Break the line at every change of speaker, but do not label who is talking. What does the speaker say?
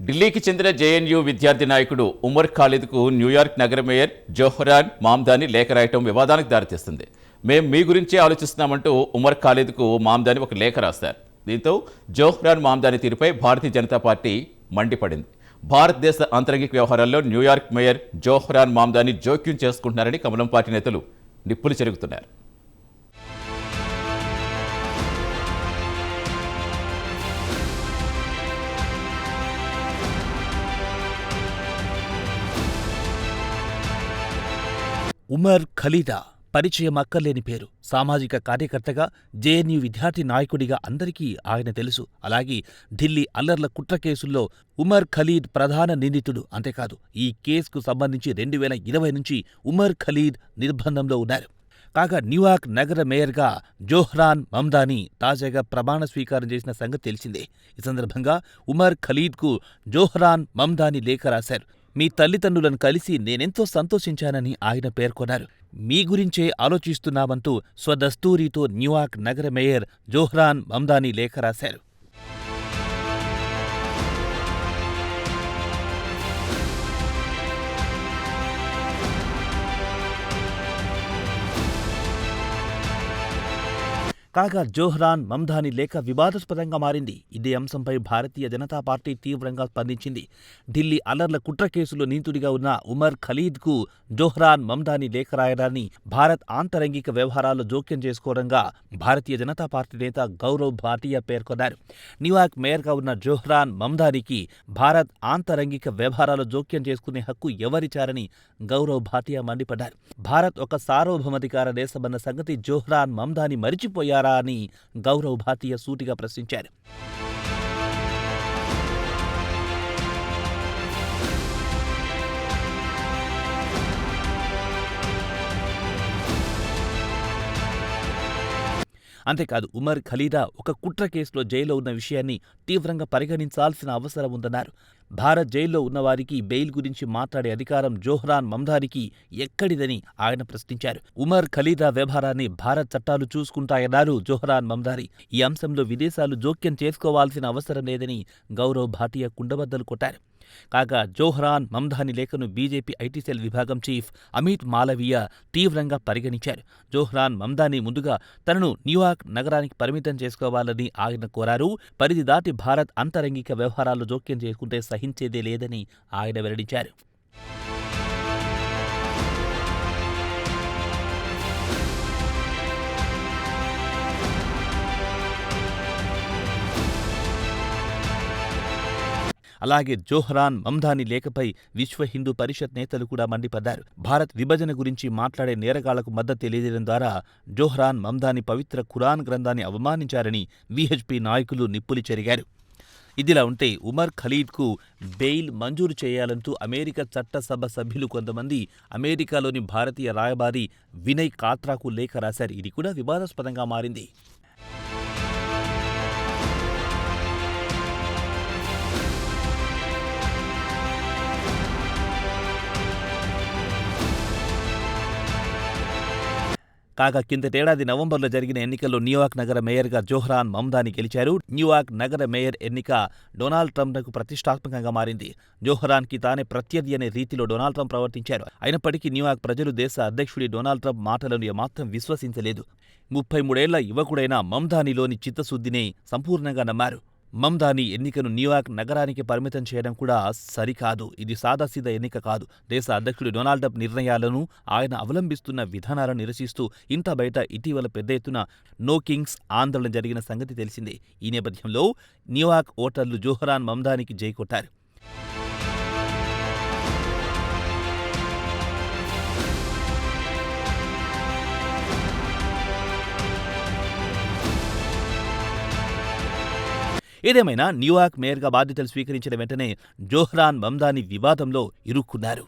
ఢిల్లీకి చెందిన జేఎన్యూ విద్యార్థి నాయకుడు ఉమర్ ఖాలిద్కు న్యూయార్క్ నగర మేయర్ జోహరాన్ మామ్దాని లేఖ రాయటం వివాదానికి దారితీస్తుంది. మేం మీ గురించే ఆలోచిస్తున్నామంటూ ఉమర్ ఖాలిద్కు మామ్దాని ఒక లేఖ రాస్తారు. దీంతో జోహ్రాన్ మామ్దాని తీరుపై భారతీయ జనతా పార్టీ మండిపడింది. భారతదేశ అంతరంగిక వ్యవహారాల్లో న్యూయార్క్ మేయర్ జోహ్రాన్ మామ్దాని జోక్యం చేసుకుంటున్నారని కమలం పార్టీ నేతలు నిప్పులు చెరుగుతున్నారు.
ఉమర్ ఖలీదా. పరిచయం అక్కర్లేని పేరు. సామాజిక కార్యకర్తగా జేఎన్యూ విద్యార్థి నాయకుడిగా అందరికీ ఆయన తెలుసు. అలాగే ఢిల్లీ అల్లర్ల కుట్ర కేసుల్లో ఉమర్ ఖలీద్ ప్రధాన నిందితుడు. అంతేకాదు ఈ కేసుకు సంబంధించి రెండు వేల ఇరవై నుంచి ఉమర్ ఖలీద్ నిర్బంధంలో ఉన్నారు. కాగా న్యూయార్క్ నగర మేయర్గా జోహ్రాన్ మమ్దాని తాజాగా ప్రమాణ స్వీకారం చేసిన సంగతి తెలిసిందే. ఈ సందర్భంగా ఉమర్ ఖలీద్కు జోహ్రాన్ మమ్దాని లేఖ రాశారు. మీ తల్లిదండ్రులను కలిసి నేనెంతో సంతోషించానని ఆయన పేర్కొన్నారు. మీ గురించే ఆలోచిస్తున్నామంటూ స్వదస్తూరితో న్యూయార్క్ నగర మేయర్ జోహ్రాన్ మమ్దానీ లేఖ రాశారు. కాగా జోహ్రాన్ మమ్దాని లేఖ వివాదాస్పదంగా మారింది. ఇదే అంశంపై భారతీయ జనతా పార్టీ తీవ్రంగా స్పందించింది. ఢిల్లీ అల్లర్ల కుట్ర కేసులో నిందితుడిగా ఉన్న ఉమర్ ఖలీద్కు జోహ్రాన్ మమ్దాని లేఖ రాయడాన్ని భారత్ ఆంతరంగిక వ్యవహారాల్లో జోక్యం చేసుకోవడంగా భారతీయ జనతా పార్టీ నేత గౌరవ్ భాటియా పేర్కొన్నారు. న్యూయార్క్ మేయర్గా ఉన్న జోహ్రాన్ మమ్దానికి భారత్ ఆంతరంగిక వ్యవహారాల్లో జోక్యం చేసుకునే హక్కు ఎవరిచారని గౌరవ్ భాటియా మండిపడ్డారు. భారత్ ఒక సార్వభౌమాధికార దేశమన్న సంగతి జోహ్రాన్ మమ్దాని మరిచిపోయారు అని గౌరవ్ భాటియా సూటిగా ప్రశ్నించారు. అంతేకాదు ఉమర్ ఖలీదా ఒక కుట్ర కేసులో జైల్లో ఉన్న విషయాన్ని తీవ్రంగా పరిగణించాల్సిన అవసరం ఉందన్నారు. భారత్ జైల్లో ఉన్నవారికి బెయిల్ గురించి మాట్లాడే అధికారం జోహ్రాన్ మమ్దానికి ఎక్కడిదని ఆయన ప్రశ్నించారు. ఉమర్ ఖలీదా వ్యవహారాన్ని భారత్ చట్టాలు చూసుకుంటాయన్నారు జోహ్రాన్ మమ్దారి. ఈ అంశంలో విదేశాలు జోక్యం చేసుకోవాల్సిన అవసరం లేదని గౌరవ్ భాటియా కుండబద్దలు కొట్టారు. కాగా జోహ్రాన్ మమ్దాని లేఖను బీజేపీ ఐటీ సెల్ విభాగం చీఫ్ అమిత్ మాలవీయ తీవ్రంగా పరిగణించారు. జోహ్రాన్ మమ్దాని ముందుగా తనను న్యూయార్క్ నగరానికి పరిమితం చేసుకోవాలని ఆయన కోరారు. పరిధి దాటి భారత్ అంతరంగిక వ్యవహారాల్లో జోక్యం చేసుకుంటే సహించేదే లేదని ఆయన వెల్లడించారు. అలాగే జోహ్రాన్ మమ్దాని లేఖపై విశ్వ హిందూ పరిషత్ నేతలు కూడా మండిపడ్డారు. భారత్ విభజన గురించి మాట్లాడే నేరగాళ్ళకు మద్దతు తెలియజేయడం ద్వారా జోహ్రాన్ మమ్దాని పవిత్ర ఖురాన్ గ్రంథాన్ని అవమానించారని వీహెచ్పీ నాయకులు నిప్పులు చెరిగారు. ఇదిలా ఉంటే ఉమర్ ఖలీద్కు బెయిల్ మంజూరు చేయాలంటూ అమెరికా చట్టసభ సభ్యులు కొంతమంది అమెరికాలోని భారతీయ రాయబారి వినయ్ కాత్రాకు లేఖ రాశారు. ఇది కూడా వివాదాస్పదంగా మారింది. కాగా కిందటేడాది నవంబర్లో జరిగిన ఎన్నికల్లో న్యూయార్క్ నగర మేయర్గా జోహ్రాన్ మమ్దాని గెలిచారు. న్యూయార్క్ నగర మేయర్ ఎన్నిక డొనాల్డ్ ట్రంప్నకు ప్రతిష్టాత్మకంగా మారింది. జోహ్రాన్కి తానే ప్రత్యర్థి అనే రీతిలో డొనాల్డ్ ట్రంప్ ప్రవర్తించారు. అయినప్పటికీ న్యూయార్క్ ప్రజలు దేశ అధ్యక్షుడి డొనాల్డ్ ట్రంప్ మాటలను ఏమాత్రం విశ్వసించలేదు. ముప్పై మూడేళ్ళ యువకుడైన మమ్దానిలోని చిత్తశుద్ధిని సంపూర్ణంగా నమ్మారు. మమ్దాని ఎన్నికను న్యూయార్క్ నగరానికి పరిమితం చేయడం కూడా సరికాదు. ఇది సాదాసీదా ఎన్నిక కాదు. దేశ అధ్యక్షుడు డొనాల్డ్ ట్రంప్ నిర్ణయాలను ఆయన అవలంబిస్తున్న విధానాలను నిరసిస్తూ ఇంత బయట ఇటీవల పెద్ద ఎత్తున నో కింగ్స్ ఆందోళన జరిగిన సంగతి తెలిసిందే. ఈ నేపథ్యంలో న్యూయార్క్ ఓటర్లు జోహరాన్ మమ్దానికి జై ఏదేమైనా న్యూయార్క్ మేయర్గా బాధ్యతలు స్వీకరించిన వెంటనే జోహ్రాన్ మమ్దాని వివాదంలో ఇరుక్కున్నారు.